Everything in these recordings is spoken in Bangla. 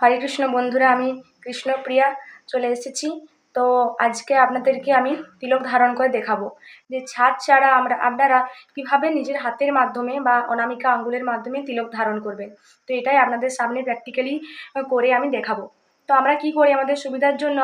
হরে কৃষ্ণ বন্ধুরা, আমি কৃষ্ণপ্রিয়া চলে এসেছি। তো আজকে আপনাদেরকে আমি তিলক ধারণ করে দেখাবো যে ছাদ ছাড়া আমরা, আপনারা কীভাবে নিজের হাতের মাধ্যমে বা অনামিকা আঙ্গুলের মাধ্যমে তিলক ধারণ করবেন। তো এটাই আপনাদের সামনে প্র্যাকটিক্যালি করে আমি দেখাবো। তো আমরা কী করি আমাদের সুবিধার জন্য?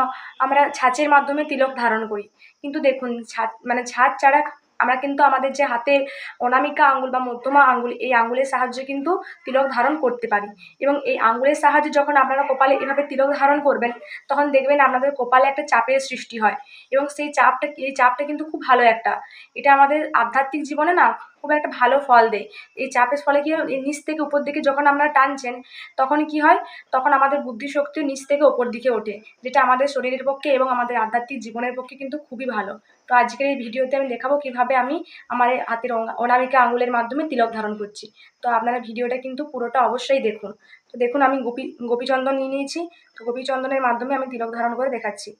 আমরা ছাঁচের মাধ্যমে তিলক ধারণ করি। কিন্তু দেখুন ছাদ মানে ছাদ ছাড়া আমরা কিন্তু আমাদের যে হাতের অনামিকা আঙ্গুল বা মধ্যমা আঙ্গুল, এই আঙ্গুলের সাহায্যে কিন্তু তিলক ধারণ করতে পারি। এবং এই আঙ্গুলের সাহায্যে যখন আপনারা কপালে এভাবে তিলক ধারণ করবেন, তখন দেখবেন আপনাদের কপালে একটা চাপের সৃষ্টি হয়। এবং সেই চাপটা এই চাপটা কিন্তু খুব ভালো একটা, এটা আমাদের আধ্যাত্মিক জীবনে না খুব একটা ভালো ফল দেয়। এই চাপের ফলে কী এই নিচ থেকে উপর দিকে যখন আপনারা টানছেন, তখন কী হয়, তখন আমাদের বুদ্ধিশক্তিও নিচ থেকে ওপর দিকে ওঠে, যেটা আমাদের শরীরের পক্ষে এবং আমাদের আধ্যাত্মিক জীবনের পক্ষে কিন্তু খুবই ভালো। তো আজকের এই ভিডিওতে আমি দেখাবো কীভাবে আমি আমার হাতের অনামিকা আঙুলের মাধ্যমে তিলক ধারণ করছি। তো আপনারা ভিডিওটা কিন্তু পুরোটা অবশ্যই দেখুন। তো দেখুন, আমি গোপী গোপীচন্দন নিয়ে নিয়েছি। তো গোপীচন্দনের মাধ্যমে আমি তিলক ধারণ করে দেখাচ্ছি।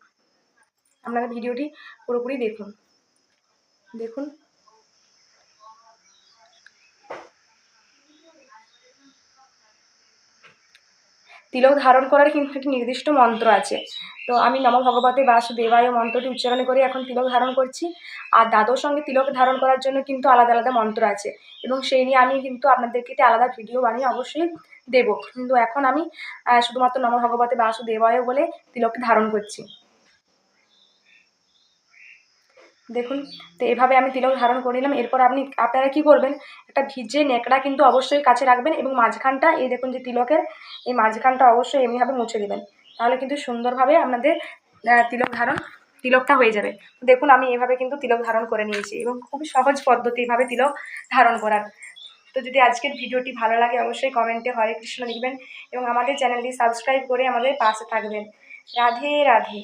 আপনারা ভিডিওটি পুরোপুরি দেখুন। দেখুন। তিলক ধারণ করার কিন্তু একটি নির্দিষ্ট মন্ত্র আছে। তো আমি নম ভগবতে বাসুদেবায় মন্ত্রটি উচ্চারণ করে এখন তিলক ধারণ করছি। আর দাদোর সঙ্গে তিলক ধারণ করার জন্য কিন্তু আলাদা আলাদা মন্ত্র আছে। এবং সেই নিয়ে আমি কিন্তু আপনাদেরকে একটি আলাদা ভিডিও বানিয়ে অবশ্যই দেব। কিন্তু এখন আমি শুধুমাত্র নম ভগবতে বাসুদেবায় বলে তিলকটি ধারণ করছি। দেখুন, তো এভাবে আমি তিলক ধারণ করে নিলাম। এরপর আপনি, আপনারা কি করবেন? একটা ভিজে ন্যাকড়া কিন্তু অবশ্যই কাছে রাখবেন এবং মাঝখানটা, এই দেখুন যে তিলকের, এই মাঝখানটা অবশ্যই এমনিভাবে মুছে দেবেন। তাহলে কিন্তু সুন্দরভাবে আপনাদের তিলক ধারণ, তিলকটা হয়ে যাবে। দেখুন, আমি এভাবে কিন্তু তিলক ধারণ করে নিয়েছি এবং খুবই সহজ পদ্ধতি এভাবে তিলক ধারণ করার। তো যদি আজকের ভিডিওটি ভালো লাগে, অবশ্যই কমেন্টে হরে কৃষ্ণ লিখবেন এবং আমাদের চ্যানেলটি সাবস্ক্রাইব করে আমাদের পাশে থাকবেন। রাধে রাধে।